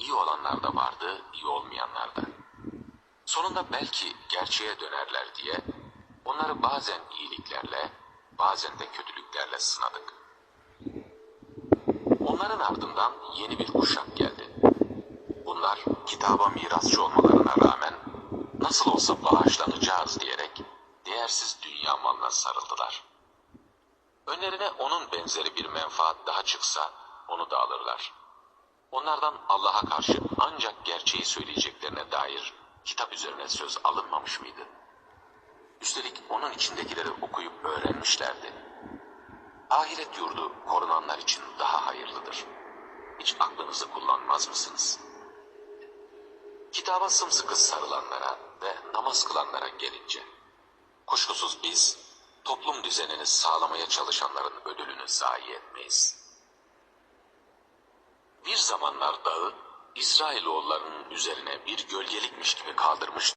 iyi olanlar da vardı, iyi olmayanlar da. Sonunda belki gerçeğe dönerler diye onları bazen iyiliklerle, bazen de kötülüklerle sınadık. Onların ardından yeni bir kuşak geldi. Bunlar kitaba mirasçı olmalarına rağmen nasıl olsa bağışlanacağız diyerek değersiz dünya malına sarıldılar. Önlerine onun benzeri bir menfaat daha çıksa onu da alırlar. Onlardan Allah'a karşı ancak gerçeği söyleyeceklerine dair kitap üzerine söz alınmamış mıydı? Üstelik onun içindekileri okuyup öğrenmişlerdi. Ahiret yurdu korunanlar için daha hayırlıdır. Hiç aklınızı kullanmaz mısınız? Kitaba sımsıkı sarılanlara ve namaz kılanlara gelince, kuşkusuz biz toplum düzenini sağlamaya çalışanların ödülünü zayi etmeyiz. Bir zamanlar dağı İsrailoğullarının üzerine bir gölgelikmiş gibi kaldırmış